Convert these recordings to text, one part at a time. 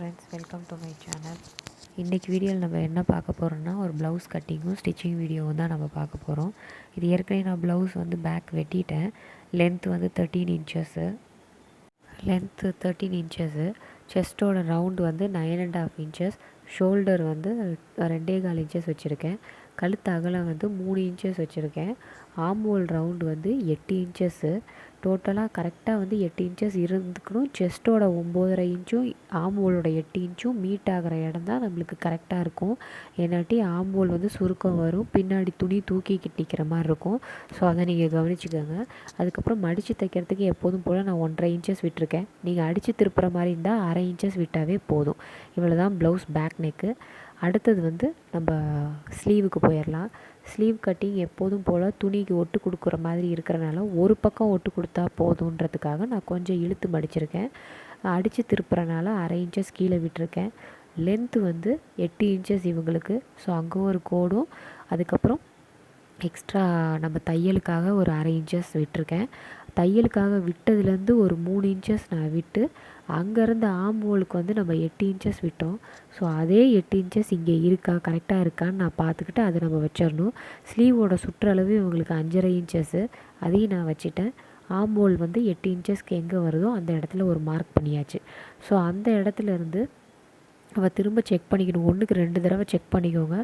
Friends welcome to my channel இன்றைக்கி வீடியோவில் நம்ம என்ன பார்க்க போகிறோம்னா ஒரு ப்ளவுஸ் கட்டிங்கும் ஸ்டிச்சிங் வீடியோவும் தான் நம்ம பார்க்க போகிறோம் இது ஏற்கனவே நான் ப்ளவுஸ் வந்து பேக் வெட்டிட்டேன். லென்த் வந்து thirteen inches length thirteen inches செஸ்ட்டோட round வந்து nine and half inches shoulder வந்து ரெண்டே கால் இன்ச்சஸ் வச்சுருக்கேன். கழுத்து அகலம் வந்து மூணு இன்ச்சஸ் வச்சுருக்கேன். ஆம்போல் ரவுண்டு வந்து எட்டு இன்ச்சஸ்ஸு டோட்டலாக கரெக்டாக வந்து எட்டு இன்ச்சஸ் இருந்துக்கணும். செஸ்ட்டோட ஒம்போதரை இன்ச்சும் ஆம்போலோட எட்டு இன்ச்சும் மீட் ஆகிற இடம் தான் நம்மளுக்கு கரெக்டாக இருக்கும். ஏன்னாட்டி ஆம்போல் வந்து சுருக்கம் வரும். பின்னாடி துணி தூக்கி கிட்டிக்கிற மாதிரி இருக்கும். ஸோ அதை நீங்கள் கவனிச்சுக்கோங்க. அதுக்கப்புறம் மடித்து தைக்கிறதுக்கு எப்போதும் போல் நான் ஒன்றரை இன்ச்சஸ் விட்டுருக்கேன். நீங்கள் அடித்து திருப்புற மாதிரி இருந்தால் அரை இன்ச்சஸ் விட்டாவே போதும். இவ்வளோ தான் ப்ளவுஸ் பேக் நெக்கு அடுத்தது வந்து நம்ம ஸ்லீவுக்கு போயிடலாம் ஸ்லீவ் கட்டிங் எப்போதும் போல் துணிக்கு ஒட்டு கொடுக்குற மாதிரி இருக்கிறனால ஒரு பக்கம் ஒட்டு கொடுத்தா போதுன்றதுக்காக நான் கொஞ்சம் இழுத்து மடிச்சிருக்கேன். அடித்து திருப்புறனால அரை இன்ச்சஸ் கீழே விட்டுருக்கேன். லென்த்து வந்து எட்டு இன்ச்சஸ் இவங்களுக்கு. ஸோ அங்கே ஒரு கோடும். அதுக்கப்புறம் எக்ஸ்ட்ரா நம்ம தையலுக்காக ஒரு அரை இன்ச்சஸ் விட்டுருக்கேன். தையலுக்காக விட்டதுலேருந்து ஒரு மூணு இன்ச்சஸ் நான் விட்டு அங்கேருந்து ஆம்போலுக்கு வந்து நம்ம எட்டு இன்ச்சஸ் விட்டோம். ஸோ அதே எட்டு இன்ச்சஸ் இங்கே இருக்கா கரெக்டாக இருக்கான்னு நான் பார்த்துக்கிட்டு அதை நம்ம வச்சிடணும். ஸ்லீவோட சுற்றளவு இவங்களுக்கு அஞ்சரை இன்ச்சஸ்ஸு அதையும் நான் வச்சுட்டேன். ஆம்போல் வந்து எட்டு இன்ச்சஸ்க்கு எங்கே வருதோ அந்த இடத்துல ஒரு மார்க் பண்ணியாச்சு. ஸோ அந்த இடத்துல இருந்து நம்ம திரும்ப செக் பண்ணிக்கணும். ஒன்றுக்கு ரெண்டு தடவை செக் பண்ணிக்கோங்க.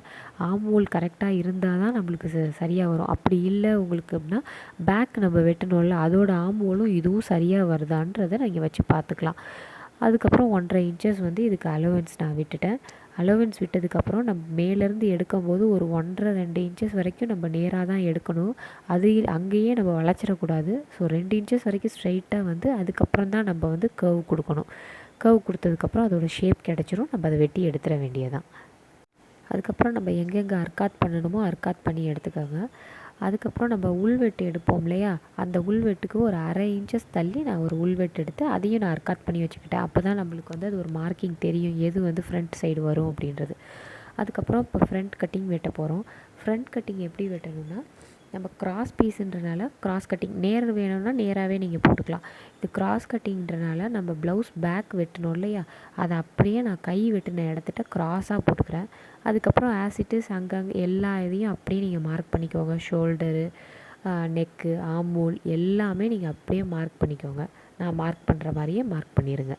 ஆம்போல் கரெக்டாக இருந்தால் தான் நம்மளுக்கு ச சரியாக வரும். அப்படி இல்லை உங்களுக்கு அப்படின்னா பேக் நம்ம வெட்டணும்ல அதோட ஆம்போலும் இதுவும் சரியாக வருதான்றதை நீங்கள் வச்சு பார்த்துக்கலாம். அதுக்கப்புறம் ஒன்றரை இன்ச்சஸ் வந்து இதுக்கு அலோவன்ஸ் நான் விட்டுட்டேன். அலோவன்ஸ் விட்டதுக்கப்புறம் நம்ம மேலேருந்து எடுக்கும்போது ஒரு ஒன்றரை ரெண்டு இன்ச்சஸ் வரைக்கும் நம்ம நேராக தான் எடுக்கணும். அது அங்கேயே நம்ம வளைச்சிடக்கூடாது. ஸோ ரெண்டு இன்ச்சஸ் வரைக்கும் ஸ்ட்ரைட்டாக வந்து அதுக்கப்புறம் தான் நம்ம வந்து கர்வ் கொடுக்கணும். கவ் கொடுத்ததுக்கப்புறம் அதோடய ஷேப் கிடச்சிரும். நம்ம அதை வெட்டி எடுத்துட வேண்டியதான் அதுக்கப்புறம் நம்ம எங்கெங்கே அர்க்காத் பண்ணணுமோ அர்க்காத் பண்ணி எடுத்துக்கோங்க. அதுக்கப்புறம் நம்ம உள்வெட்டு எடுப்போம் இல்லையா? அந்த உள்வெட்டுக்கு ஒரு அரை இன்ச்சஸ் தள்ளி நான் ஒரு உள்வெட்டு எடுத்து அதையும் நான் அர்க்காத் பண்ணி வச்சுக்கிட்டேன். அப்போ தான் நம்மளுக்கு வந்து அது ஒரு மார்க்கிங் தெரியும். எது வந்து ஃப்ரண்ட் சைடு வரும் அப்படின்றது. அதுக்கப்புறம் இப்போ ஃப்ரண்ட் கட்டிங் வெட்ட போகிறோம் ஃப்ரண்ட் கட்டிங் எப்படி வெட்டணும்னா நம்ம கிராஸ் பீஸுன்றனால கிராஸ் கட்டிங் நேர் வேணும்னா நேராகவே நீங்கள் போட்டுக்கலாம். இது கிராஸ் கட்டிங்கிறனால நம்ம ப்ளவுஸ் பேக் வெட்டணும் இல்லையா? அதை அப்படியே நான் கை வெட்டின இடத்துட்ட க்ராஸாக போட்டுக்கிறேன். அதுக்கப்புறம் ஆசிட்டிஸ் அங்கங்கே எல்லா இதையும் அப்படியே நீங்கள் மார்க் பண்ணிக்கோங்க. ஷோல்டரு நெக்கு ஆமூல் எல்லாமே நீங்கள் அப்படியே மார்க் பண்ணிக்கோங்க. நான் மார்க் பண்ணுற மாதிரியே மார்க் பண்ணிடுங்க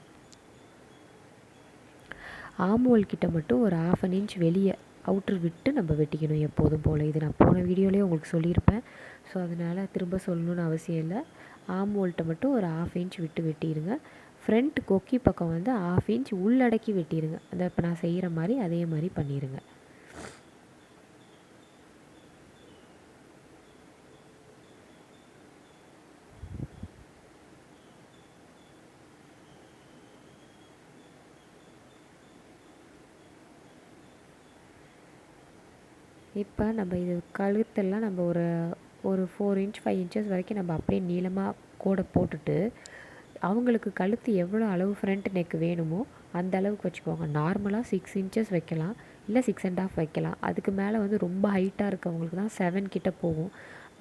ஆமோல் கிட்ட மட்டும் ஒரு ஆஃப் அன் இன்ச் வெளியே அவுட்ரு விட்டு நம்ம வெட்டிக்கணும் எப்போதும் போல். இது நான் போன வீடியோலேயே உங்களுக்கு சொல்லியிருப்பேன். ஸோ அதனால் திரும்ப சொல்லணுன்னு அவசியம் இல்லை. ஆம் ஓல்ட்டை மட்டும் ஒரு ஆஃப் இன்ச் விட்டு வெட்டிடுங்க ஃப்ரண்ட் கொக்கி பக்கம் வந்து ஆஃப் இன்ச் உள்ளடக்கி வெட்டிடுங்க அதை இப்போ நான் செய்கிற மாதிரி அதே மாதிரி பண்ணிடுங்க இப்போ நம்ம இது கழுத்தெல்லாம் நம்ம ஒரு ஒரு ஃபோர் இன்ச் ஃபைவ் இன்ச்சஸ் வரைக்கும் நம்ம அப்படியே நீளமாக கோடை போட்டுட்டு அவங்களுக்கு கழுத்து எவ்வளோ அளவு ஃப்ரண்ட் நெக் வேணுமோ அந்த அளவுக்கு வச்சுக்கோங்க. நார்மலாக சிக்ஸ் இன்ச்சஸ் வைக்கலாம் இல்லை சிக்ஸ் அண்ட் ஆஃப் வைக்கலாம். அதுக்கு மேலே வந்து ரொம்ப ஹைட்டாக இருக்கவங்களுக்கு தான் செவன் கிட்ட போகும்.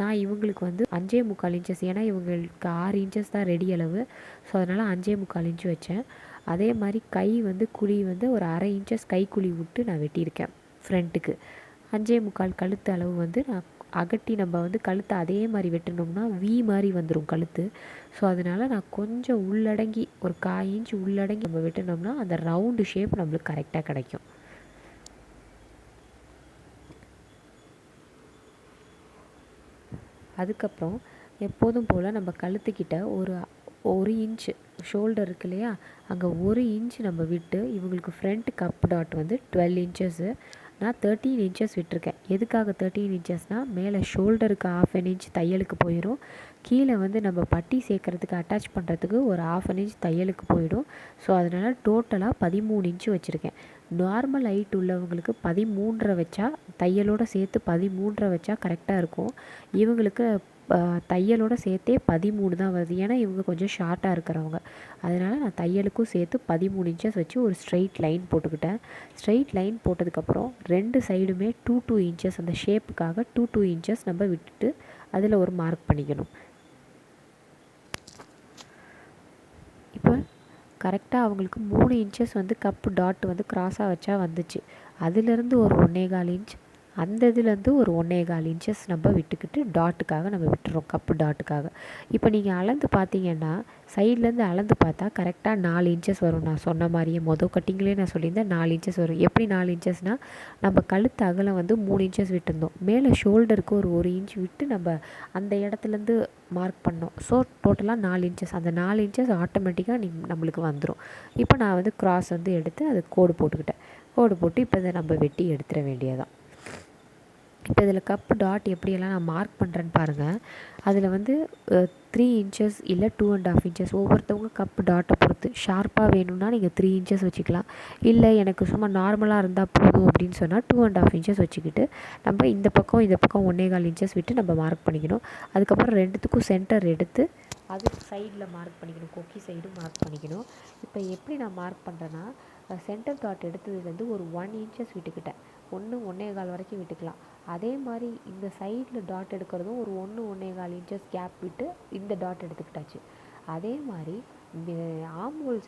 நான் இவங்களுக்கு வந்து அஞ்சே முக்கால் இன்ச்சஸ் ஏன்னா இவங்களுக்கு ஆறு இன்ச்சஸ் தான் ரெடி அளவு. ஸோ அதனால் அஞ்சே முக்கால் இன்ச்சு வச்சேன். அதே மாதிரி கை வந்து குழி வந்து ஒரு அரை இன்ச்சஸ் கை குழி விட்டு நான் வெட்டியிருக்கேன் ஃப்ரண்ட்டுக்கு அஞ்சே முக்கால் கழுத்து அளவு வந்து நான் அகட்டி நம்ம வந்து கழுத்தை அதே மாதிரி வெட்டினோம்னா வி மாதிரி வந்துடும் கழுத்து. ஸோ அதனால் நான் கொஞ்சம் உள்ளடங்கி ஒரு காய் இன்ச் உள்ளடங்கி நம்ம வெட்டினோம்னா அந்த ரவுண்டு ஷேப் நம்மளுக்கு கரெக்டாக கிடைக்கும். அதுக்கப்புறம் எப்போதும் போல் நம்ம கழுத்துக்கிட்ட ஒரு ஒரு இன்ச்சு ஷோல்டர் இருக்கு இல்லையா? அங்கே ஒரு இன்ச் நம்ம விட்டு இவங்களுக்கு ஃப்ரண்ட் கப் டாட் வந்து டுவெல் இன்ச்சஸ்ஸு நான் தேர்ட்டீன் இன்ச்சஸ் விட்டுருக்கேன். எதுக்காக தேர்ட்டீன் இன்ச்சஸ்னால் மேலே ஷோல்டருக்கு ஆஃப் அன் இன்ச் தையலுக்கு போயிடும். கீழே வந்து நம்ம பட்டி சேர்க்குறதுக்கு அட்டாச் பண்ணுறதுக்கு ஒரு ஆஃப் அன் இன்ச் தையலுக்கு போயிடும். ஸோ அதனால் டோட்டலாக பதிமூணு இன்ச்சு வச்சுருக்கேன். நார்மல் ஹைட் உள்ளவங்களுக்கு பதிமூன்றரை வச்சா தையலோடு சேர்த்து பதிமூன்றரை வச்சா கரெக்டாக இருக்கும். இவங்களுக்கு தையலோடு சேர்த்தே பதிமூணு தான் வருது. ஏன்னா இவங்க கொஞ்சம் ஷார்ட்டாக இருக்கிறவங்க. அதனால் நான் தையலுக்கும் சேர்த்து பதிமூணு இன்ச்சஸ் வச்சு ஒரு ஸ்ட்ரெயிட் லைன் போட்டுக்கிட்டேன். ஸ்ட்ரெயிட் லைன் போட்டதுக்கப்புறம் ரெண்டு சைடுமே டூ டூ இன்ச்சஸ் அந்த ஷேப்புக்காக டூ டூ இன்ச்சஸ் நம்ம விட்டுட்டு அதில் ஒரு மார்க் பண்ணிக்கணும். இப்போ கரெக்டாக அவங்களுக்கு மூணு இன்ச்சஸ் வந்து கப்பு டாட் வந்து க்ராஸாக வச்சா வந்துச்சு. அதுலேருந்து ஒரு ஒன்றே கால் இன்ச் அந்த இதுலேருந்து ஒரு ஒன்றே கால் இன்ச்சஸ் நம்ம விட்டுக்கிட்டு டாட்டுக்காக நம்ம விட்டுறோம் கப்பு டாட்டுக்காக இப்போ நீங்கள் அளந்து பார்த்தீங்கன்னா சைட்லேருந்து அளந்து பார்த்தா கரெக்டாக நாலு இன்ச்சஸ் வரும். நான் சொன்ன மாதிரியே மொதல் கட்டிங்லேயே நான் சொல்லியிருந்தேன் நாலு இன்ச்சஸ் வரும். எப்படி நாலு இன்ச்சஸ்னால் நம்ம கழுத்து அகலம் வந்து மூணு இன்ச்சஸ் விட்டுருந்தோம். மேலே ஷோல்டருக்கு ஒரு ஒரு இன்ச் விட்டு நம்ம அந்த இடத்துலேருந்து மார்க் பண்ணோம். ஸோ டோட்டலாக நாலு இன்ச்சஸ் அந்த நாலு இன்ச்சஸ் ஆட்டோமேட்டிக்காக நீ நம்மளுக்கு வந்துடும் இப்போ நான் வந்து க்ராஸ் வந்து எடுத்து அது கோடு போட்டுக்கிட்டேன். கோடு போட்டு இப்போ இதை நம்ம வெட்டி எடுத்துட வேண்டியதான் இப்போ இதில் கப்பு டாட் எப்படியெல்லாம் நான் மார்க் பண்ணுறேன்னு பாருங்கள் அதில் வந்து த்ரீ இன்ச்சஸ் இல்லை டூ அண்ட் ஆஃப் இன்ச்சஸ் ஒவ்வொருத்தவங்க கப்பு டாட்டை பொறுத்து. ஷார்ப்பாக வேணும்னா நீங்கள் த்ரீ இன்ச்சஸ் வச்சுக்கலாம். இல்லை எனக்கு சும்மா நார்மலாக இருந்தால் போதும் அப்படின்னு சொன்னால் டூ அண்ட் ஆஃப் இன்ச்சஸ் வச்சுக்கிட்டு நம்ம இந்த பக்கம் இந்த பக்கம் ஒன்றே கால் இன்ச்சஸ் விட்டு நம்ம மார்க் பண்ணிக்கணும். அதுக்கப்புறம் ரெண்டுத்துக்கும் சென்டர் எடுத்து அது சைடில் மார்க் பண்ணிக்கணும். கொக்கி சைடும் மார்க் பண்ணிக்கணும். இப்போ எப்படி நான் மார்க் பண்ணுறேன்னா சென்டர் டாட் எடுத்ததுலேருந்து ஒரு ஒன் இன்ச்சஸ் விட்டுக்கிட்டேன். ஒன்று ஒன்றே கால் வரைக்கும் விட்டுக்கலாம். அதே மாதிரி இந்த சைடில் டாட் எடுக்கிறதும் ஒரு ஒன்று ஒன்றே கால் இன்ச்சஸ் கேப் விட்டு இந்த டாட் எடுத்துக்கிட்டாச்சு. அதே மாதிரி இந்த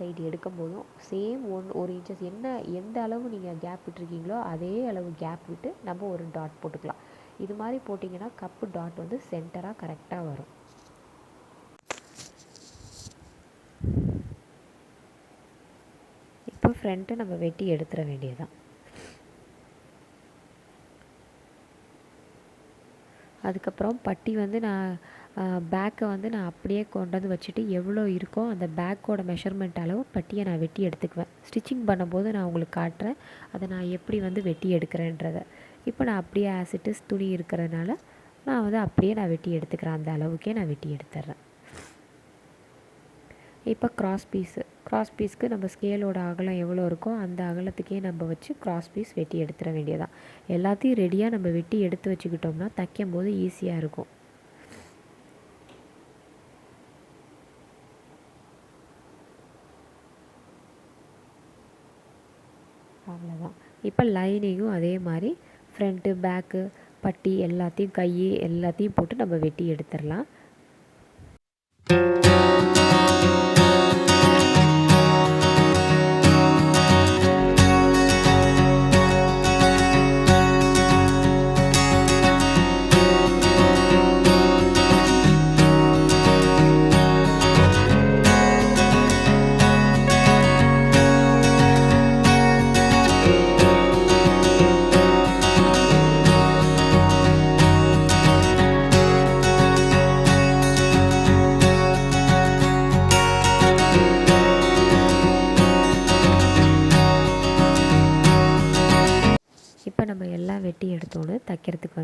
சைடு எடுக்கும் போதும் சேம் ஒன் ஒரு இன்ச்சஸ் என்ன எந்த அளவு நீங்கள் கேப் விட்டுருக்கீங்களோ அதே அளவு கேப் விட்டு நம்ம ஒரு டாட் போட்டுக்கலாம். இது மாதிரி போட்டிங்கன்னா கப்பு டாட் வந்து சென்டராக கரெக்டாக வரும் இப்போ ஃப்ரண்ட்டு நம்ம வெட்டி எடுத்துட வேண்டியதுதான். அதுக்கப்புறம் பட்டி வந்து நான் பேக்கை வந்து நான் அப்படியே கொண்டு வந்து வச்சுட்டு எவ்வளோ இருக்கோ அந்த பேக்கோட மெஷர்மெண்ட் அளவு பட்டியை நான் வெட்டி எடுத்துக்குவேன். ஸ்டிச்சிங் பண்ணும்போது நான் உங்களுக்கு காட்டுறேன். அதை நான் எப்படி வந்து வெட்டி எடுக்கிறேன்றதை. இப்போ நான் அப்படியே ஆசிட்டிஸ் துணி இருக்கிறதுனால நான் வந்து அப்படியே நான் வெட்டி எடுத்துக்கிறேன். அந்த அளவுக்கே நான் வெட்டி எடுத்துட்றேன். இப்போ கிராஸ் பீஸு கிராஸ் பீஸ்க்கு நம்ம ஸ்கேலோட அகலம் எவ்வளோ இருக்கோ அந்த அகலத்துக்கே நம்ம வச்சு கிராஸ் பீஸ் வெட்டி எடுத்துட வேண்டியதான் எல்லாத்தையும் ரெடியாக நம்ம வெட்டி எடுத்து வச்சுக்கிட்டோம்னா தைக்கும் போது ஈஸியாக இருக்கும். அவ்வளோதான் இப்போ லைனிங்கும் அதே மாதிரி ஃப்ரண்ட்டு பேக்கு பட்டி எல்லாத்தையும் கை எல்லாத்தையும் போட்டு நம்ம வெட்டி எடுத்துடலாம்.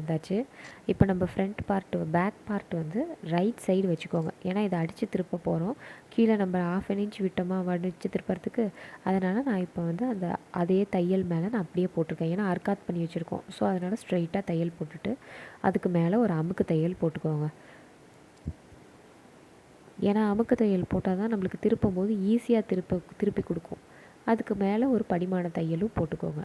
வந்தாச்சு. இப்போ நம்ம ஃப்ரண்ட் பார்ட்டு பேக் பார்ட் வந்து ரைட் சைடு வச்சுக்கோங்க. ஏன்னா இதை அடித்து திருப்ப போகிறோம் கீழே நம்ம ஆஃப் அன் இன்ச் விட்டோமா வடித்து திருப்புறதுக்கு? அதனால் நான் இப்போ வந்து அந்த அதே தையல் மேலே நான் அப்படியே போட்டிருக்கேன். ஏன்னா அர்க்காத் பண்ணி வச்சுருக்கோம். ஸோ அதனால் ஸ்ட்ரைட்டாக தையல் போட்டுட்டு அதுக்கு மேலே ஒரு அமுக்கு தையல் போட்டுக்கோங்க. ஏன்னா அமுக்கு தையல் போட்டால் தான் நம்மளுக்கு திருப்பும் போது ஈஸியாக திருப்ப திருப்பி கொடுக்கும். அதுக்கு மேலே ஒரு படிமான தையலும் போட்டுக்கோங்க.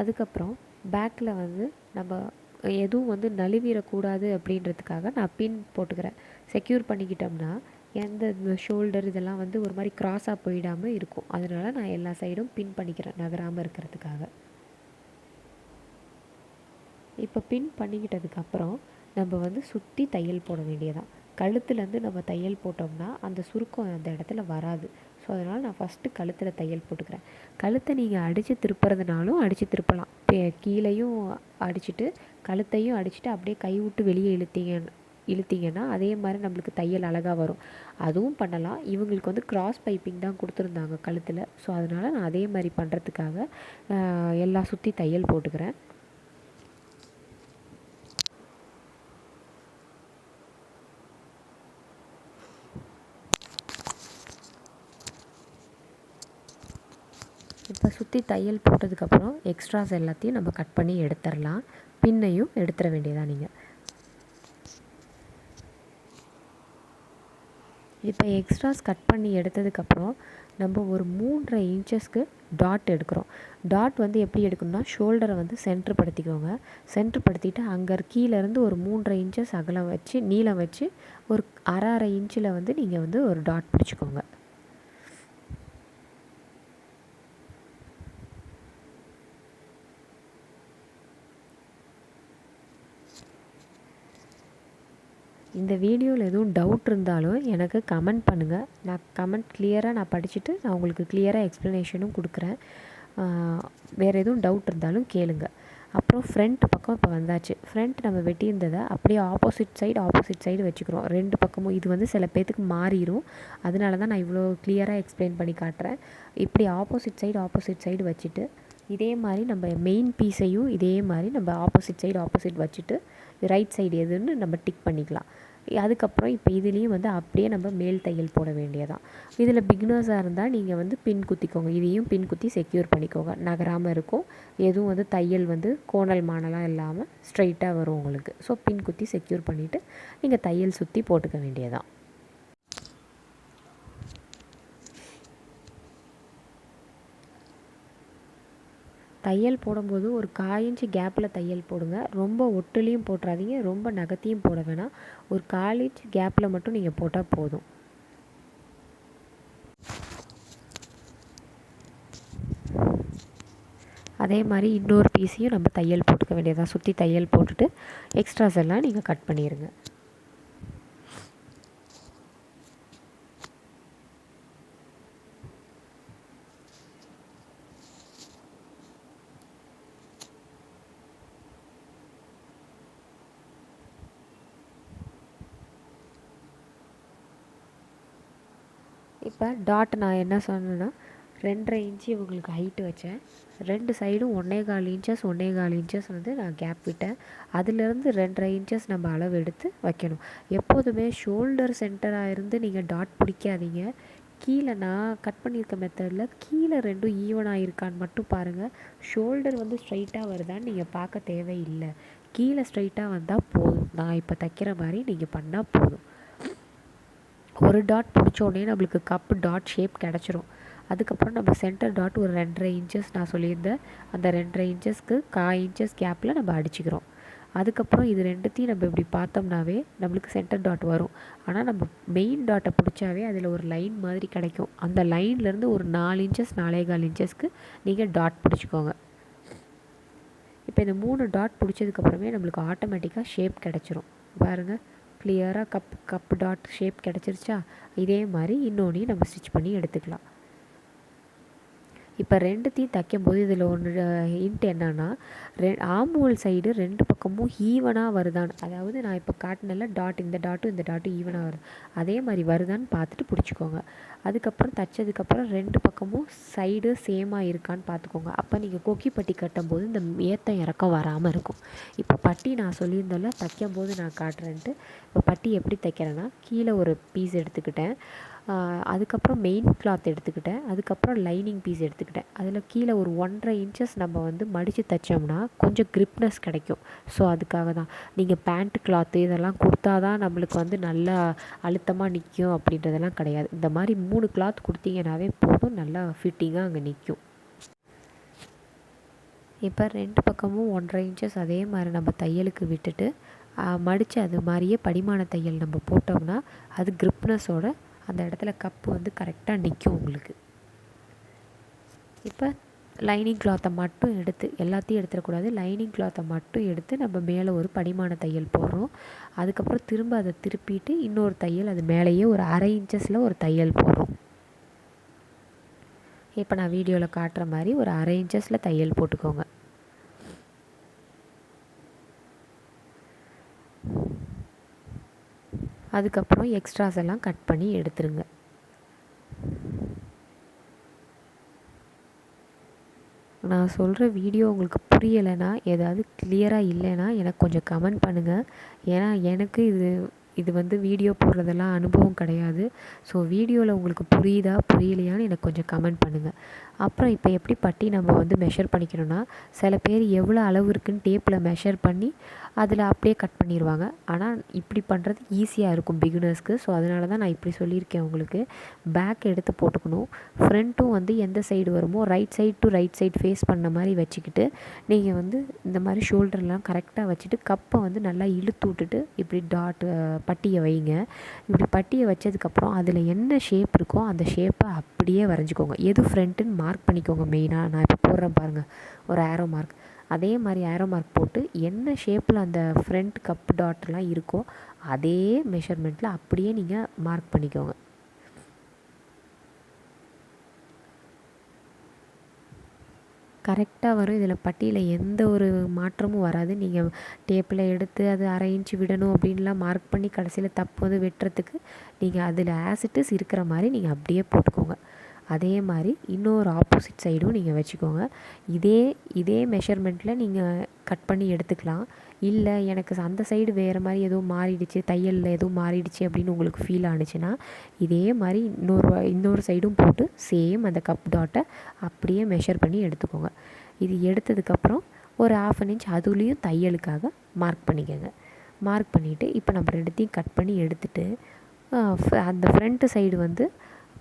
அதுக்கப்புறம் பேக்கில் வந்து நம்ம எதுவும் வந்து நழுவிடக்கூடாது அப்படின்றதுக்காக நான் பின் போட்டுக்கிறேன். செக்யூர் பண்ணிக்கிட்டோம்னா எந்த இந்த ஷோல்டர் இதெல்லாம் வந்து ஒரு மாதிரி க்ராஸாக போயிடாமல் இருக்கும். அதனால நான் எல்லா சைடும் பின் பண்ணிக்கிறேன் நகராமல் இருக்கிறதுக்காக. இப்போ பின் பண்ணிக்கிட்டதுக்கப்புறம் நம்ம வந்து சுற்றி தையல் போட வேண்டியதான் கழுத்துலேருந்து நம்ம தையல் போட்டோம்னா அந்த சுருக்கம் அந்த இடத்துல வராது. ஸோ அதனால் நான் ஃபஸ்ட்டு கழுத்தில் தையல் போட்டுக்கிறேன். கழுத்தை நீங்கள் அடித்து திருப்புறதுனாலும் அடித்து திருப்பலாம். இப்போ கீழேயும் அடிச்சுட்டு கழுத்தையும் அடிச்சுட்டு அப்படியே கை விட்டு வெளியே இழுத்தீங்க இழுத்தீங்கன்னா அதே மாதிரி நம்மளுக்கு தையல் அழகாக வரும். அதுவும் பண்ணலாம். இவங்களுக்கு வந்து கிராஸ் பைப்பிங் தான் கொடுத்துருந்தாங்க கழுத்தில். ஸோ அதனால் நான் அதே மாதிரி பண்ணுறதுக்காக எல்லா சுற்றி தையல் போட்டுக்கிறேன். இப்போ சுற்றி தையல் போட்டதுக்கப்புறம் எக்ஸ்ட்ராஸ் எல்லாத்தையும் நம்ம கட் பண்ணி எடுத்துடலாம். பின்னையும் எடுத்துட வேண்டியதாக நீங்கள் இப்போ எக்ஸ்ட்ராஸ் கட் பண்ணி எடுத்ததுக்கப்புறம் நம்ம ஒரு மூன்றரை இன்ச்சஸ்க்கு டாட் எடுக்கிறோம். டாட் வந்து எப்படி எடுக்கணும்னா ஷோல்டரை வந்து சென்ட்ரு படுத்திக்கோங்க. சென்ட்ரு படுத்திட்டு அங்கே கீழேருந்து ஒரு மூன்றரை இன்ச்சஸ் அகலம் வச்சு நீளம் வச்சு ஒரு அரை அரை இன்ச்சில் வந்து நீங்கள் வந்து ஒரு டாட் பிடிச்சிக்கோங்க. இந்த வீடியோவில் எதுவும் டவுட் இருந்தாலும் எனக்கு கமெண்ட் பண்ணுங்கள் நான் கமெண்ட் கிளியராக நான் படிச்சுட்டு நான் உங்களுக்கு கிளியராக எக்ஸ்ப்ளனேஷனும் கொடுக்குறேன். வேறு எதுவும் டவுட் இருந்தாலும் கேளுங்க. அப்புறம் ஃப்ரண்ட் பக்கம் இப்போ வந்தாச்சு. ஃப்ரண்ட் நம்ம வெட்டியிருந்ததை அப்படியே ஆப்போசிட் சைடு ஆப்போசிட் சைடு வச்சுக்கிறோம். ரெண்டு பக்கமும் இது வந்து சில பேர்த்துக்கு மாறிடும் அதனால தான் நான் இவ்வளோ கிளியராக எக்ஸ்பிளைன் பண்ணி காட்டுறேன். இப்படி ஆப்போசிட் சைடு ஆப்போசிட் சைடு வச்சுட்டு இதே மாதிரி நம்ம மெயின் பீஸையும் இதே மாதிரி நம்ம ஆப்போசிட் சைடு ஆப்போசிட் வச்சுட்டு ரைட் சைடு எதுன்னு நம்ம டிக் பண்ணிக்கலாம். அதுக்கப்புறம் இப்போ இதுலேயும் வந்து அப்படியே நம்ம மேல் தையல் போட வேண்டியதான் இதில் பிகினர்ஸாக இருந்தால் நீங்கள் வந்து பின் குத்திக்கோங்க. இதையும் பின் குத்தி செக்யூர் பண்ணிக்கோங்க. நகராமல் இருக்கும். எதுவும் வந்து தையல் வந்து கோணல் மானலாம் இல்லாமல் ஸ்ட்ரைட்டாக வரும் உங்களுக்கு. ஸோ பின் குத்தி செக்யூர் பண்ணிவிட்டு நீங்கள் தையல் சுற்றி போட்டுக்க வேண்டியதான் தையல் போடும்போது ஒரு கால் இன்ச்சு கேப்பில் தையல் போடுங்க. ரொம்ப ஒட்டுலேயும் போட்டுறாதீங்க. ரொம்ப நகத்தையும் போட வேணாம். ஒரு கால் இன்ச் கேப்பில் மட்டும் நீங்கள் போட்டால் போதும். அதே மாதிரி இன்னொரு பீஸையும் நம்ம தையல் போட்டுக்க வேண்டியதான் சுற்றி தையல் போட்டுட்டு எக்ஸ்ட்ராஸ் எல்லாம் நீங்கள் கட் பண்ணிடுங்க இப்போ டாட் நான் என்ன சொன்னேன்னா ரெண்டரை இன்ச்சு இவங்களுக்கு ஹைட்டு வச்சேன். ரெண்டு சைடும் ஒன்றே கால் இன்ச்சஸ் ஒன்றே கால் இன்ச்சஸ் வந்து நான் கேப் விட்டேன். அதுலேருந்து ரெண்டரை இன்ச்சஸ் நம்ம அளவு எடுத்து வைக்கணும். எப்போதுமே ஷோல்டர் சென்டராக இருந்து நீங்கள் டாட் பிடிக்காதீங்க. கீழே நான் கட் பண்ணியிருக்க மெத்தடில் கீழே ரெண்டும் ஈவனாக இருக்கான்னு மட்டும் பாருங்கள் ஷோல்டர் வந்து ஸ்ட்ரைட்டாக வருதான்னு நீங்கள் பார்க்க தேவையில்லை. கீழே ஸ்ட்ரைட்டாக வந்தால் போதும். நான் இப்போ தைக்கிற மாதிரி நீங்கள் பண்ணால் போதும். ஒரு டாட் பிடிச்ச உடனே நம்மளுக்கு கப்பு டாட் ஷேப் கிடச்சிரும். அதுக்கப்புறம் நம்ம சென்டர் டாட் ஒரு ரெண்டரை இன்ச்சஸ் நான் சொல்லியிருந்தேன். அந்த ரெண்டரை இன்ச்சஸ்க்கு கால் இன்ச்சஸ் கேப்பில் நம்ம அடிச்சுக்கிறோம். அதுக்கப்புறம் இது ரெண்டுத்தையும் நம்ம இப்படி பார்த்தோம்னாவே நம்மளுக்கு சென்டர் டாட் வரும். ஆனால் நம்ம மெயின் டாட்டை பிடிச்சாவே அதில் ஒரு லைன் மாதிரி கிடைக்கும். அந்த லைன்லேருந்து ஒரு நாலு இன்ச்சஸ் நாலே கால் இன்ச்சஸ்க்கு நீங்கள் டாட் பிடிச்சிக்கோங்க. இப்போ இந்த மூணு டாட் பிடிச்சதுக்கப்புறமே நம்மளுக்கு ஆட்டோமேட்டிக்காக ஷேப் கிடச்சிரும். பாருங்கள் கிளியராக கப் கப் டாட் ஷேப் கிடச்சிருச்சா? இதே மாதிரி இன்னொன்றையும் நம்ம ஸ்டிச் பண்ணி எடுத்துக்கலாம். இப்போ ரெண்டுத்தையும் தைக்கும்போது இதில் ஒன்று ஹிண்ட் என்னென்னா ரெ ஆம்ஹோல் சைடு ரெண்டு பக்கமும் ஈவனாக வருதான்னு. அதாவது நான் இப்போ காட்டினல டாட் இந்த டாட்டும் இந்த டாட்டும் ஈவனாக வருது அதே மாதிரி வருதான்னு பார்த்துட்டு பிடிச்சிக்கோங்க. அதுக்கப்புறம் தைச்சதுக்கப்புறம் ரெண்டு பக்கமும் சைடு சேமாக இருக்கான்னு பார்த்துக்கோங்க. அப்போ நீங்கள் கொக்கி பட்டி கட்டும்போது இந்த ஏத்தம் இறக்கம் வராமல் இருக்கும். இப்போ பட்டி நான் சொல்லியிருந்தோல தைக்கும் போது நான் காட்டுறேன்ட்டு இப்போ பட்டி எப்படி தைக்கிறேன்னா கீழே ஒரு பீஸ் எடுத்துக்கிட்டேன். அதுக்கப்புறம் மெயின் கிளாத் எடுத்துக்கிட்டேன். அதுக்கப்புறம் லைனிங் பீஸ் எடுத்துக்கிட்டேன். அதில் கீழே ஒரு ஒன்றரை இன்ச்சஸ் நம்ம வந்து மடித்து தைச்சோம்னா கொஞ்சம் கிரிப்னஸ் கிடைக்கும். ஸோ அதுக்காக தான். நீங்கள் பேண்ட் கிளாத்து இதெல்லாம் கொடுத்தா தான் நம்மளுக்கு வந்து நல்லா அழுத்தமாக நிற்கும் அப்படின்றதெல்லாம் கிடையாது. இந்த மாதிரி மூணு கிளாத் கொடுத்தீங்கன்னாவே போதும். நல்லா ஃபிட்டிங்காக அங்கே நிற்கும் இப்போ ரெண்டு பக்கமும் ஒன்றரை இன்ச்சஸ் அதே மாதிரி நம்ம தையலுக்கு விட்டுட்டு மடித்து அது மாதிரியே படிமான தையல் நம்ம போட்டோம்னா அது கிரிப்னஸோட அந்த இடத்துல கப்பு வந்து கரெக்டாக நிற்கும் உங்களுக்கு. இப்போ லைனிங் கிளாத்தை மட்டும் எடுத்து எல்லாத்தையும் எடுத்துடக்கூடாது. லைனிங் கிளாத்தை மட்டும் எடுத்து நம்ம மேலே ஒரு படிமான தையல் போடுறோம். அதுக்கப்புறம் திரும்ப அதை திருப்பிட்டு இன்னொரு தையல் அது மேலேயே ஒரு அரை இன்ச்சஸில் ஒரு தையல் போடுறோம். இப்போ நான் வீடியோவில் காட்டுற மாதிரி ஒரு அரை இன்ச்சஸில் தையல் போட்டுக்கோங்க. அதுக்கப்புறம் எக்ஸ்ட்ராஸ் எல்லாம் கட் பண்ணி எடுத்துருங்க. நான் சொல்கிற வீடியோ உங்களுக்கு புரியலைன்னா ஏதாவது கிளியராக இல்லைன்னா எனக்கு கொஞ்சம் கமெண்ட் பண்ணுங்கள் ஏன்னா எனக்கு இது இது வந்து வீடியோ போடுறதெல்லாம் அனுபவம் கிடையாது. ஸோ வீடியோவில் உங்களுக்கு புரியுதா புரியலையான்னு எனக்கு கொஞ்சம் கமெண்ட் பண்ணுங்கள் அப்புறம் இப்போ எப்படி பட்டி நம்ம வந்து மெஷர் பண்ணிக்கணும்னா சில பேர் எவ்வளோ அளவு இருக்குன்னு டேப்பில் மெஷர் பண்ணி அதில் அப்படியே கட் பண்ணிடுவாங்க ஆனால் இப்படி பண்ணுறது ஈஸியாக இருக்கும் பிகினர்ஸ்க்கு ஸோ அதனால தான் நான் இப்படி சொல்லியிருக்கேன் உங்களுக்கு. பேக் எடுத்து போட்டுக்கணும். ஃப்ரண்ட்டும் வந்து எந்த சைடு வருமோ right side to right side face பண்ண மாதிரி வச்சுக்கிட்டு நீங்கள் வந்து இந்த மாதிரி ஷோல்டர்லாம் கரெக்டாக வச்சுட்டு கப்பை வந்து நல்லா இழுத்து விட்டுட்டு இப்படி டாட் பட்டியை வைங்க. இப்படி பட்டியை வச்சதுக்கப்புறம் அதில் என்ன ஷேப் இருக்கோ அந்த ஷேப்பை அப்படியே வரைஞ்சிக்கோங்க. எது ஃப்ரண்ட்டுன்னு மார்க் பண்ணிக்கோங்க மெயினாக நான் இப்போ போடுறேன் பாருங்கள் ஒரு ஆரோ மார்க் அதே மாதிரி ஆரோ மார்க் போட்டு என்ன ஷேப்பில் அந்த ஃப்ரண்ட் கப் டாட்லாம் இருக்கோ அதே மெஷர்மெண்ட்டில் அப்படியே நீங்கள் மார்க் பண்ணிக்கோங்க. கரெக்டாக வரும். இதில் பட்டியில் எந்த ஒரு மாற்றமும் வராது. நீங்கள் டேப்பில் எடுத்து அது அரை இன்ச்சு விடணும் அப்படின்லாம் மார்க் பண்ணி கடைசியில் தப்பு வந்து வெட்டுறதுக்கு நீங்கள் அதில் ஆசிட்டிஸ் இருக்கிற மாதிரி நீங்கள் அப்படியே போட்டுக்கோங்க. அதே மாதிரி இன்னொரு ஆப்போசிட் சைடும் நீங்கள் வச்சுக்கோங்க. இதே இதே மெஷர்மெண்ட்டில் நீங்கள் கட் பண்ணி எடுத்துக்கலாம். இல்லை எனக்கு அந்த சைடு வேறு மாதிரி எதுவும் மாறிடுச்சு தையலில் எதுவும் மாறிடுச்சு அப்படின்னு உங்களுக்கு ஃபீல் ஆணுச்சுன்னா இதே மாதிரி இன்னொரு இன்னொரு சைடும் போட்டு சேம் அந்த கப் டாட்டை அப்படியே மெஷர் பண்ணி எடுத்துக்கோங்க. இது எடுத்ததுக்கப்புறம் ஒரு ஆஃப் அன் இன்ச் அதுலேயும் தையலுக்காக மார்க் பண்ணிக்கோங்க. மார்க் பண்ணிவிட்டு இப்போ நம்ம ரெண்டுத்தையும் கட் பண்ணி எடுத்துகிட்டு அந்த ஃப்ரண்ட்டு சைடு வந்து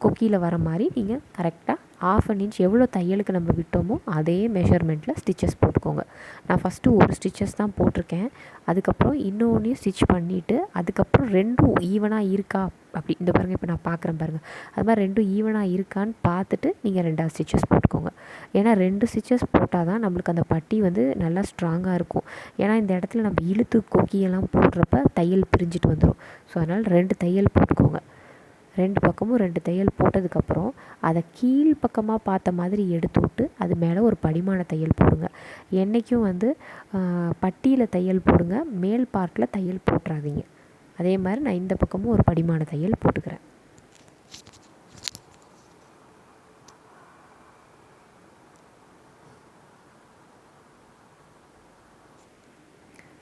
கொக்கியில் வர மாதிரி நீங்கள் கரெக்டாக ஆஃப் அன் இன்ச் எவ்வளோ தையலுக்கு நம்ம விட்டோமோ அதே மெஷர்மெண்ட்டில் ஸ்டிச்சஸ் போட்டுக்கோங்க. நான் ஃபஸ்ட்டு ஒரு ஸ்டிச்சஸ் தான் போட்டிருக்கேன். அதுக்கப்புறம் இன்னொன்றையும் ஸ்டிச் பண்ணிவிட்டு அதுக்கப்புறம் ரெண்டும் ஈவனாக இருக்கா? அப்படி இந்த பாருங்கள் இப்போ நான் பார்க்குறேன் பாருங்கள் அது மாதிரி ரெண்டும் ஈவனாக இருக்கான்னு பார்த்துட்டு நீங்கள் ரெண்டாவது ஸ்டிச்சஸ் போட்டுக்கோங்க. ஏன்னா ரெண்டு ஸ்டிச்சஸ் போட்டால் தான் நம்மளுக்கு அந்த பட்டி வந்து நல்லா ஸ்ட்ராங்காக இருக்கும். ஏன்னா இந்த இடத்துல நம்ம இழுத்து கொக்கியெல்லாம் போடுறப்ப தையல் பிரிஞ்சிட்டு வந்துடும் ஸோ அதனால் ரெண்டு தையல் போட்டுக்கோங்க. ரெண்டு பக்கமும் ரெண்டு தையல் போட்டதுக்கப்புறம் அதை கீழ் பக்கமாக பார்த்த மாதிரி எடுத்து விட்டு அது மேலே ஒரு படிமான தையல் போடுங்க. என்றைக்கும் வந்து பட்டியில் தையல் போடுங்க மேல் பார்ட்டில் தையல் போட்டுறாதீங்க. அதே மாதிரி நான் இந்த பக்கமும் ஒரு படிமான தையல் போட்டுக்கிறேன்.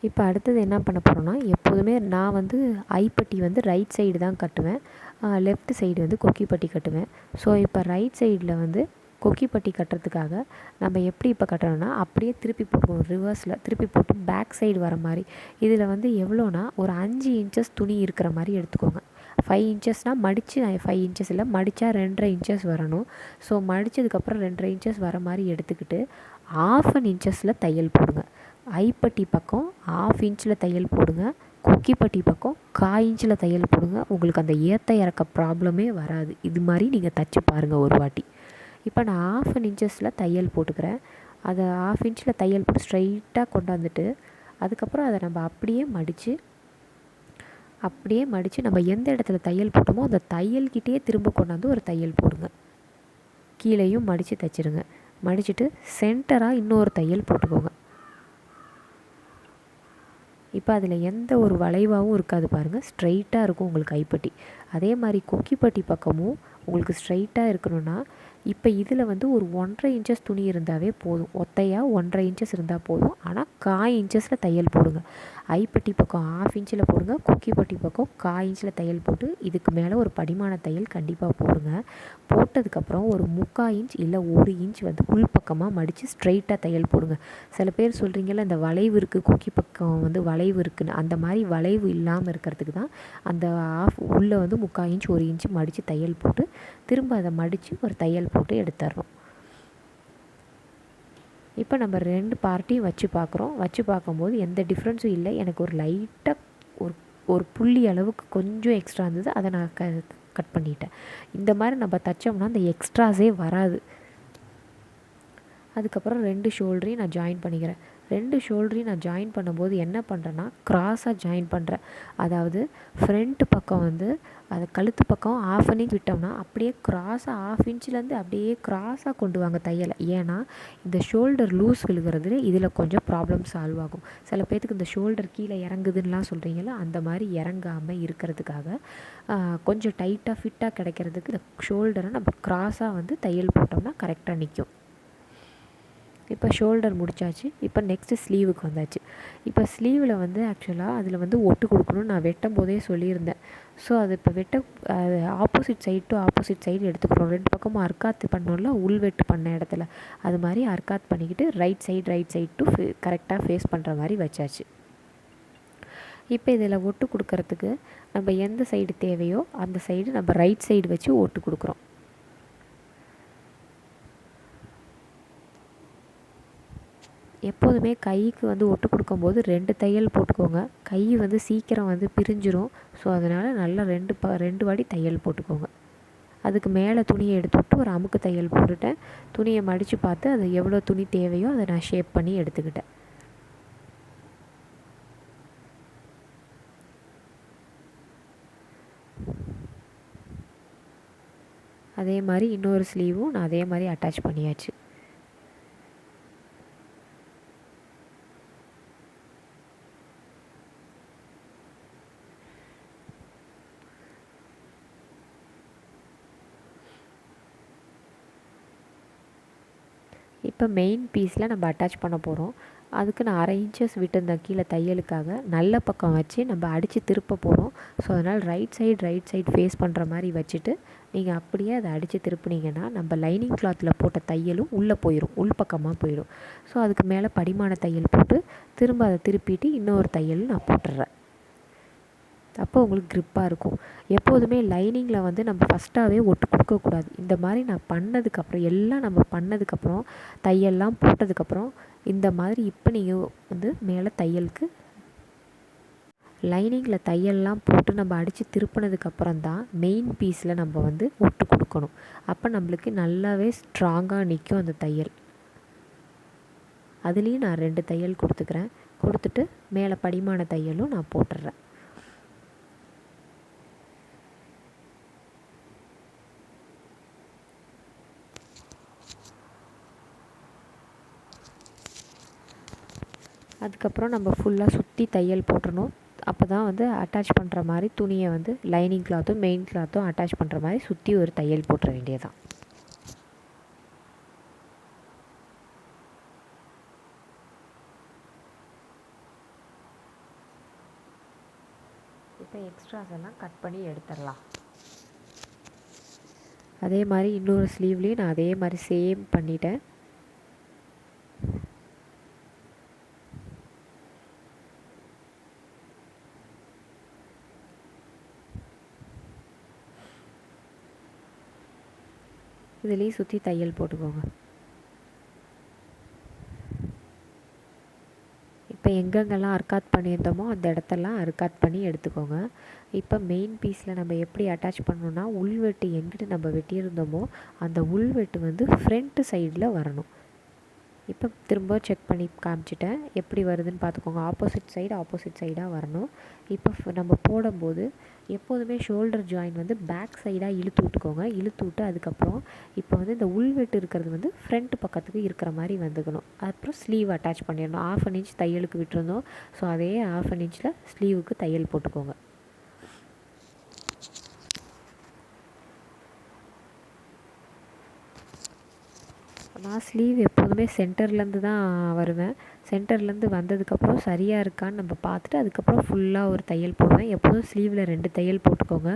இப்போ அடுத்தது என்ன பண்ண போகிறோன்னா எப்போதுமே நான் வந்து ஐப்பட்டி வந்து ரைட் சைடு தான் கட்டுவேன். லெஃப்ட் சைடு வந்து கொக்கி பட்டி கட்டுவேன். ஸோ இப்போ ரைட் சைடில் வந்து கொக்கி பட்டி கட்டுறதுக்காக நம்ம எப்படி இப்போ கட்டணும்னா அப்படியே திருப்பி போட்டுக்கணும் ரிவர்ஸில் திருப்பி போட்டு பேக் சைடு வர மாதிரி. இதில் வந்து எவ்வளோனா ஒரு அஞ்சு இன்ச்சஸ் துணி இருக்கிற மாதிரி எடுத்துக்கோங்க. ஃபைவ் இன்ச்சஸ்னால் மடித்து ஃபைவ் இன்ச்சஸ் இல்லை மடித்தா ரெண்டரை இன்ச்சஸ் வரணும். ஸோ மடித்ததுக்கப்புறம் ரெண்டரை இன்ச்சஸ் வர மாதிரி எடுத்துக்கிட்டு ஆஃப் அன் இன்ச்சஸில் தையல் போடுங்க. ஐப்பட்டி பக்கம் ஆஃப் இன்ச்சில் தையல் போடுங்க. கொக்கிப்பட்டி பக்கம் காய் இன்ச்சில் தையல் போடுங்க. உங்களுக்கு அந்த ஏற்ற இறக்க ப்ராப்ளமே வராது. இது மாதிரி நீங்கள் தைச்சி பாருங்கள் ஒரு வாட்டி. இப்போ நான் ஆஃப் அன் இன்ச்சஸில் தையல் போட்டுக்கிறேன். அதை ஆஃப் இன்ச்சில் தையல் போட்டு ஸ்ட்ரைட்டாக கொண்டாந்துட்டு அதுக்கப்புறம் அதை நம்ம அப்படியே மடித்து அப்படியே மடித்து நம்ம எந்த இடத்துல தையல் போட்டோமோ அந்த தையல்கிட்டே திரும்ப கொண்டாந்து ஒரு தையல் போடுங்க. கீழேயும் மடித்து தைச்சிருங்க மடிச்சுட்டு சென்டராக இன்னொரு தையல் போட்டுக்கோங்க. இப்போ அதில் எந்த ஒரு வளைவாகவும் இருக்காது பாருங்கள் ஸ்ட்ரைட்டாக இருக்கும் உங்களுக்கு கைப்பட்டி. அதே மாதிரி கொக்கிப்பட்டி பக்கமும் உங்களுக்கு ஸ்ட்ரைட்டாக இருக்கணும்னா இப்போ இதில் வந்து ஒரு ஒன்றரை இன்ச்சஸ் துணி இருந்தாவே போதும். ஒத்தையாக ஒன்றரை இன்ச்சஸ் இருந்தால் போதும். ஆனால் காய் இன்ச்சஸில் தையல் போடுங்க. ஐப்பட்டி பக்கம் ஆஃப் இன்ச்சில் போடுங்க கொக்கிப்பட்டி பக்கம் காய் இன்ச்சில் தையல் போட்டு இதுக்கு மேலே ஒரு படிமான தையல் கண்டிப்பாக போடுங்க. போட்டதுக்கப்புறம் ஒரு முக்கால் இன்ச் இல்லை ஒரு இன்ச் வந்து உள் பக்கமாக மடித்து ஸ்ட்ரைட்டாக தையல் போடுங்க. சில பேர் சொல்கிறீங்கல்ல இந்த வளைவு இருக்குது குக்கி பக்கம் வந்து வளைவு இருக்குன்னு. அந்த மாதிரி வளைவு இல்லாமல் இருக்கிறதுக்கு தான் அந்த ஆஃப் உள்ளே வந்து முக்கால் இன்ச் ஒரு இன்ச் மடித்து தையல் போட்டு திரும்ப அதை மடித்து ஒரு தையல் போட்டு எடுத்துடுறோம் இப்போ நம்ம ரெண்டு பார்ட்டியும் வச்சு பார்க்குறோம். வச்சு பார்க்கும்போது எந்த டிஃப்ரென்ஸும் இல்லை. எனக்கு ஒரு லைட்டாக ஒரு ஒரு புள்ளி அளவுக்கு கொஞ்சம் எக்ஸ்ட்ரா இருந்தது. அதை நான் க கட் பண்ணிட்டேன். இந்த மாதிரி நம்ம தைச்சோம்னா அந்த எக்ஸ்ட்ராஸே வராது. அதுக்கப்புறம் ரெண்டு ஷோல்டரையும் நான் ஜாயின் பண்ணிக்கிறேன். ரெண்டு ஷோல்டரையும் நான் ஜாயின் பண்ணும்போது என்ன பண்ணுறேன்னா க்ராஸாக ஜாயின் பண்ணுறேன் அதாவது ஃப்ரண்ட் பக்கம் வந்து அது கழுத்து பக்கம் ஆஃப் அன் விட்டோம்னா அப்படியே க்ராஸாக ஆஃப் இன்ச்சிலேருந்து அப்படியே க்ராஸாக கொண்டு வாங்க தையலை. ஏன்னா இந்த ஷோல்டர் லூஸ் விழுகிறது இதில் கொஞ்சம் ப்ராப்ளம் சால்வ் ஆகும். சில பேர்த்துக்கு இந்த ஷோல்டர் கீழே இறங்குதுன்னெலாம் சொல்கிறீங்களா அந்த மாதிரி இறங்காமல் இருக்கிறதுக்காக கொஞ்சம் டைட்டாக ஃபிட்டாக கிடைக்கிறதுக்கு இந்த ஷோல்டரை நம்ம க்ராஸாக வந்து தையல் போட்டோம்னா கரெக்டாக நிற்கும் இப்போ ஷோல்டர் முடிச்சாச்சு. இப்போ நெக்ஸ்ட்டு ஸ்லீவுக்கு வந்தாச்சு. இப்போ ஸ்லீவில் வந்து ஆக்சுவலாக அதில் வந்து ஒட்டு கொடுக்கணும்னு நான் வெட்டும் போதே சொல்லியிருந்தேன். ஸோ அது இப்போ வெட்ட opposite side to opposite side எடுத்துக்கிறோம். ரெண்டு பக்கமும் அர்க்காத்து பண்ணோம்ல உள்வெட்டு பண்ண இடத்துல. அது மாதிரி அர்க்காத் பண்ணிக்கிட்டு right side right side to கரெக்டாக ஃபேஸ் பண்ணுற மாதிரி வச்சாச்சு. இப்போ இதில் ஒட்டு கொடுக்கறதுக்கு நம்ம எந்த சைடு தேவையோ அந்த சைடு நம்ம ரைட் சைடு வச்சு ஒட்டு கொடுக்குறோம். எப்போதுமே கைக்கு வந்து ஒட்டு கொடுக்கும்போது ரெண்டு தையல் போட்டுக்கோங்க. கை வந்து சீக்கிரம் வந்து பிரிஞ்சிரும். ஸோ அதனால் நல்லா ரெண்டு ப ரெண்டு வாடி தையல் போட்டுக்கோங்க. அதுக்கு மேலே துணியை எடுத்து விட்டு ஒரு அமுக்கு தையல் போட்டுட்டேன். துணியை மடித்து பார்த்து அது எவ்வளோ துணி தேவையோ அதை நான் ஷேப் பண்ணி எடுத்துக்கிட்டேன். அதே மாதிரி இன்னொரு ஸ்லீவும் நான் அதே மாதிரி அட்டாச் பண்ணியாச்சு. இப்போ மெயின் பீஸில் நம்ம அட்டாச் பண்ண போகிறோம் அதுக்கு நான் அரை இன்ச்சஸ் விட்டுருந்தேன் கீழே தையலுக்காக நல்ல பக்கம் வச்சு நம்ம அடித்து திருப்ப போகிறோம் ஸோ அதனால் right side right side face பண்ணுற மாதிரி வச்சுட்டு நீங்கள் அப்படியே அதை அடித்து திருப்புனீங்கன்னா நம்ம லைனிங் கிளாத்தில் போட்ட தையலும் உள்ளே போயிடும் உள் பக்கமாக போயிடும் ஸோ அதுக்கு மேலே படிமான தையல் போட்டு திரும்ப அதை திருப்பிட்டு இன்னொரு தையல் நான் போட்டுடுறேன் அப்போ உங்களுக்கு க்ரிப்பாக இருக்கும். எப்போதுமே லைனிங்கில் வந்து நம்ம ஃபஸ்ட்டாகவே ஒட்டு கொடுக்கக்கூடாது இந்த மாதிரி நான் பண்ணதுக்கப்புறம் எல்லாம் நம்ம பண்ணதுக்கப்புறம் தையல்லாம் போட்டதுக்கப்புறம் இந்த மாதிரி இப்போ நீங்கள் வந்து மேலே தையலுக்கு லைனிங்கில் தையல்லாம் போட்டு நம்ம அடித்து திருப்பினதுக்கப்புறம் தான் மெயின் பீஸில் நம்ம வந்து ஒட்டு கொடுக்கணும். அப்போ நம்மளுக்கு நல்லாவே ஸ்ட்ராங்காக நிற்கும் அந்த தையல். அதுலேயும் நான் ரெண்டு தையல் கொடுத்துக்கிறேன். கொடுத்துட்டு மேலே படிமான தையலும் நான் போட்டுடுறேன் அதுக்கப்புறம் நம்ம ஃபுல்லாக சுற்றி தையல் போட்டுறணும். அப்போ தான் வந்து அட்டாச் பண்ணுற மாதிரி துணியை வந்து லைனிங் கிளாத்தும் மெயின் கிளாத்தும் அட்டாச் பண்ணுற மாதிரி சுற்றி ஒரு தையல் போட்டுற வேண்டியதான் இப்போ எக்ஸ்ட்ராஸ் எல்லாம் கட் பண்ணி எடுத்துடலாம். அதே மாதிரி இன்னொரு ஸ்லீவ்லேயும் நான் அதே மாதிரி சேம் பண்ணிட்டேன். இதுலேயும் சுற்றி தையல் போட்டுக்கோங்க. இப்போ எங்கெங்கெல்லாம் அர்க்காத் பண்ணியிருந்தோமோ அந்த இடத்தெல்லாம் அர்க்காத் பண்ணி எடுத்துக்கோங்க. இப்போ மெயின் பீஸில் நம்ம எப்படி அட்டாச் பண்ணணும்னா உள்வெட்டு எங்கிட்டு நம்ம வெட்டியிருந்தோமோ அந்த உள்வெட்டு வந்து ஃப்ரண்ட்டு சைடில் வரணும். இப்போ திரும்ப செக் பண்ணி காமிச்சிட்டேன். எப்படி வருதுன்னு பார்த்துக்கோங்க. ஆப்போசிட் சைடு ஆப்போசிட் சைடாக வரணும். இப்போ நம்ம போடும்போது எப்போதுமே ஷோல்டர் ஜாயின் வந்து பேக் சைடாக இழுத்து விட்டுக்கோங்க. இழுத்து விட்டு அதுக்கப்புறம் இப்போ வந்து இந்த உள்வெட்டு இருக்கிறது வந்து ஃப்ரண்ட் பக்கத்துக்கு இருக்கிற மாதிரி வந்துக்கணும். அப்புறம் ஸ்லீவ் அட்டாச் பண்ணிடணும். ஆஃப் அன் இன்ச் தையலுக்கு விட்டுருந்தோம். ஸோ அதே ஆஃப் அன் இன்ச்சில் ஸ்லீவுக்கு தையல் போட்டுக்கோங்க. நான் ஸ்லீவ் எப்போதுமே சென்டர்லேருந்து தான் வருவேன். சென்டர்லேருந்து வந்ததுக்கப்புறம் சரியாக இருக்கான்னு நம்ம பார்த்துட்டு அதுக்கப்புறம் ஃபுல்லாக ஒரு தையல் போடுவேன். எப்போதும் ஸ்லீவில் ரெண்டு தையல் போட்டுக்கோங்க.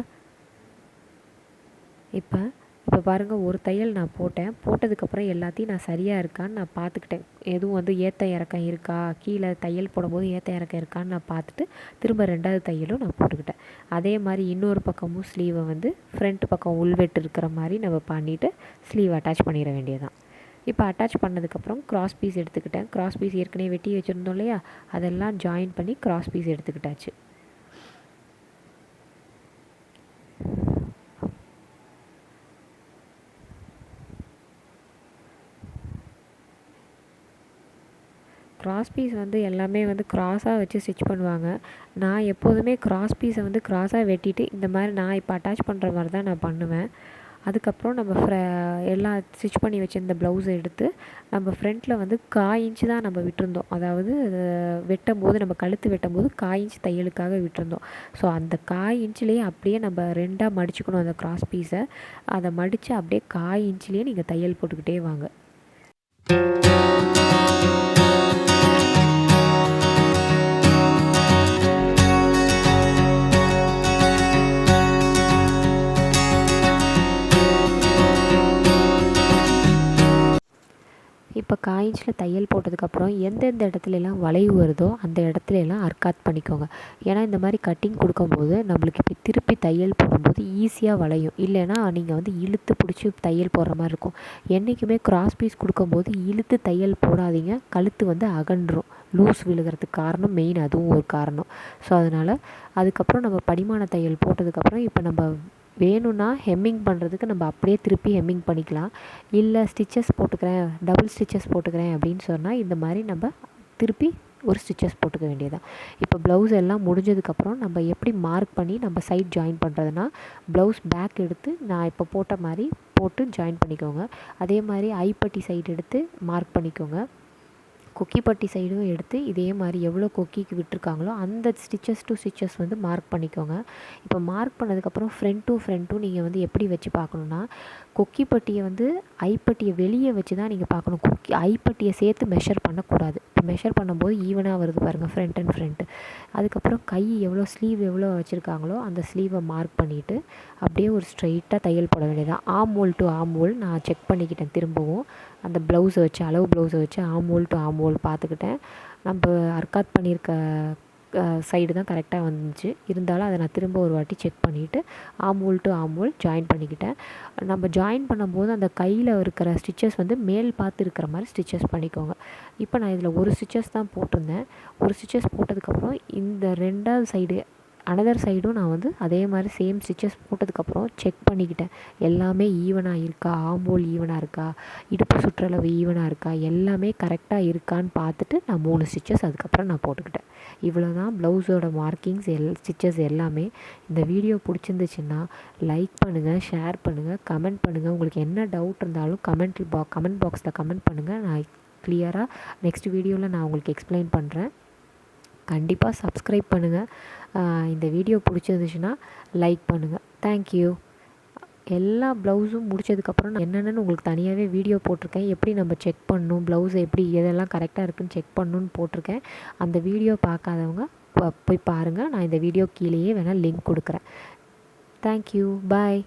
இப்போ இப்போ பாருங்கள் ஒரு தையல் நான் போட்டேன். போட்டதுக்கப்புறம் எல்லாத்தையும் நான் சரியாக இருக்கான்னு நான் பார்த்துக்கிட்டேன். எதுவும் வந்து ஏற்ற இறக்கம் இருக்கா? கீழே தையல் போடும்போது ஏற்ற இறக்கம் இருக்கான்னு நான் பார்த்துட்டு திரும்ப ரெண்டாவது தையலும் நான் போட்டுக்கிட்டேன். அதே மாதிரி இன்னொரு பக்கமும் ஸ்லீவை வந்து ஃப்ரண்ட் பக்கம் உள்வெட்டு இருக்கிற மாதிரி நம்ம பண்ணிவிட்டு ஸ்லீவ் அட்டாச் பண்ணிட வேண்டியதான் இப்போ அட்டாச் பண்ணதுக்கப்புறம் கிராஸ் பீஸ் எடுத்துக்கிட்டேன். கிராஸ் பீஸ் ஏற்கனவே வெட்டி வச்சுருந்தோம் இல்லையா? அதெல்லாம் ஜாயின் பண்ணி கிராஸ் பீஸ் எடுத்துக்கிட்டாச்சு. கிராஸ் பீஸ் வந்து எல்லாமே வந்து கிராஸாக வச்சு ஸ்டிச் பண்ணுவாங்க. நான் எப்போதுமே கிராஸ் பீஸை வந்து கிராஸாக வெட்டிட்டு இந்த மாதிரி நான் இப்போ அட்டாச் பண்ணுற மாதிரி தான் நான் பண்ணுவேன். அதுக்கப்புறம் நம்ம ஃப்ர எல்லாம் ஸ்டிச் பண்ணி வச்சுருந்த ப்ளவுஸை எடுத்து நம்ம ஃப்ரண்ட்டில் வந்து கால் இன்ச்சு தான் நம்ம விட்டுருந்தோம். அதாவது வெட்டும் போது நம்ம கழுத்து வெட்டும் போது கால் இன்ச் தையலுக்காக விட்டுருந்தோம். ஸோ அந்த கால் இன்ச்சிலேயே அப்படியே நம்ம ரெண்டாக மடிச்சுக்கணும் அந்த கிராஸ் பீஸை அதை மடித்து அப்படியே கால் இன்ச்சிலேயே நீங்கள் தையல் போட்டுக்கிட்டே வாங்க. இப்போ காயின்ஸில் தையல் போட்டதுக்கப்புறம் எந்தெந்த இடத்துலலாம் வளைவு வருதோ அந்த இடத்துல எல்லாம் அர்க்காத் பண்ணிக்கோங்க. ஏன்னா இந்த மாதிரி கட்டிங் கொடுக்கும்போது நம்மளுக்கு இப்போ திருப்பி தையல் போடும்போது ஈஸியாக வளையும். இல்லைன்னா நீங்கள் வந்து இழுத்து பிடிச்சி தையல் போடுற மாதிரி இருக்கும். என்றைக்குமே கிராஸ் பீஸ் கொடுக்கும்போது இழுத்து தையல் போடாதீங்க. கழுத்து வந்து அகன்றும். லூஸ் விழுகிறதுக்கு காரணம் மெயின் அதுவும் ஒரு காரணம். ஸோ அதனால் அதுக்கப்புறம் நம்ம படிமான தையல் போட்டதுக்கப்புறம் இப்போ நம்ம வேணும்னா ஹெம்மிங் பண்ணுறதுக்கு நம்ம அப்படியே திருப்பி ஹெம்மிங் பண்ணிக்கலாம். இல்லை ஸ்டிச்சஸ் போட்டுக்கிறேன் டபுள் ஸ்டிச்சஸ் போட்டுக்கிறேன் அப்படின்னு சொன்னால் இந்த மாதிரி நம்ம திருப்பி ஒரு ஸ்டிச்சஸ் போட்டுக்க வேண்டியதான் இப்போ ப்ளவுஸ் எல்லாம் முடிஞ்சதுக்கப்புறம் நம்ம எப்படி மார்க் பண்ணி நம்ம சைட் ஜாயின் பண்ணுறதுனா ப்ளவுஸ் பேக் எடுத்து நான் இப்போ போட்ட மாதிரி போட்டு ஜாயின் பண்ணிக்கோங்க. அதே மாதிரி ஐப்பட்டி சைடு எடுத்து மார்க் பண்ணிக்கோங்க. கொக்கிப்பட்டி சைடும் எடுத்து இதே மாதிரி எவ்வளோ கொக்கிக்கு விட்டுருக்காங்களோ அந்த ஸ்டிச்சஸ் டு ஸ்டிச்சஸ் வந்து மார்க் பண்ணிக்கோங்க. இப்போ மார்க் பண்ணதுக்கப்புறம் ஃப்ரண்ட் டு ஃப்ரண்ட்டும் நீங்கள் வந்து எப்படி வச்சு பார்க்கணுன்னா கொக்கிப்பட்டியை வந்து ஐப்பட்டியை வெளியே வச்சு தான் நீங்கள் பார்க்கணும். கொக்கி ஐப்பட்டியை சேர்த்து மெஷர் பண்ணக்கூடாது. இப்போ மெஷர் பண்ணும்போது ஈவனாக வருது பாருங்கள் ஃப்ரண்ட் அண்ட் ஃப்ரண்ட்டு அதுக்கப்புறம் கை எவ்வளோ ஸ்லீவ் எவ்வளோ வச்சுருக்காங்களோ அந்த ஸ்லீவை மார்க் பண்ணிவிட்டு அப்படியே ஒரு ஸ்ட்ரைட்டாக தையல் போட வேண்டியதான் arm hole to arm hole நான் செக் பண்ணிக்கிட்டேன் திரும்பவும். அந்த ப்ளவுஸை வச்சு அளவு ப்ளவுஸை வச்சு ஆம் ஹோல் டு ஆம் ஹோல் பார்த்துக்கிட்டேன். நம்ம அர்க்காத் பண்ணியிருக்க சைடு தான் கரெக்டாக வந்துச்சு. இருந்தாலும் அதை நான் திரும்ப ஒரு வாட்டி செக் பண்ணிவிட்டு arm hole to arm hole join பண்ணிக்கிட்டேன். நம்ம ஜாயின் பண்ணும்போது அந்த கையில் இருக்கிற ஸ்டிச்சஸ் வந்து மேல் பார்த்து இருக்கிற மாதிரி ஸ்டிச்சஸ் பண்ணிக்கோங்க. இப்போ நான் இதில் ஒரு ஸ்டிச்சஸ் தான் போட்டிருந்தேன். ஒரு ஸ்டிச்சஸ் போட்டதுக்கப்புறம் இந்த ரெண்டாவது சைடு அனதர் சைடும் நான் வந்து அதே மாதிரி சேம் ஸ்டிச்சஸ் போட்டதுக்கப்புறம் செக் பண்ணிக்கிட்டேன். எல்லாமே ஈவனாக இருக்கா? ஆம்போல் ஈவனாக இருக்கா? இடுப்பு சுற்றளவு ஈவனாக இருக்கா? எல்லாமே கரெக்டாக இருக்கான்னு பார்த்துட்டு நான் மூணு ஸ்டிச்சஸ் அதுக்கப்புறம் நான் போட்டுக்கிட்டேன். இவ்வளோ தான் ப்ளவுஸோட மார்க்கிங்ஸ் எல் ஸ்டிச்சஸ் எல்லாமே. இந்த வீடியோ பிடிச்சிருந்துச்சுன்னா லைக் பண்ணுங்கள் ஷேர் பண்ணுங்கள் கமெண்ட் பண்ணுங்கள் உங்களுக்கு என்ன டவுட் இருந்தாலும் கமெண்ட் பா கமெண்ட் பாக்ஸில் கமெண்ட் பண்ணுங்கள் நான் கிளியராக நெக்ஸ்ட் வீடியோவில் நான் உங்களுக்கு எக்ஸ்பிளைன் பண்ணுறேன் கண்டிப்பாக சப்ஸ்கிரைப் பண்ணுங்கள் இந்த வீடியோ பிடிச்சிருந்துச்சுன்னா லைக் பண்ணுங்கள் தேங்க்யூ எல்லா ப்ளவுஸும் முடிச்சதுக்கப்புறம் நான் என்னென்னு உங்களுக்கு தனியாகவே வீடியோ போட்டிருக்கேன். எப்படி நம்ம செக் பண்ணணும் ப்ளவுஸை எப்படி எதெல்லாம் கரெக்டாக இருக்குன்னு செக் பண்ணணும்னு போட்டிருக்கேன். அந்த வீடியோ பார்க்காதவங்க போய் பாருங்கள் நான் இந்த வீடியோ கீழேயே வேணால் லிங்க் கொடுக்குறேன். Thank you bye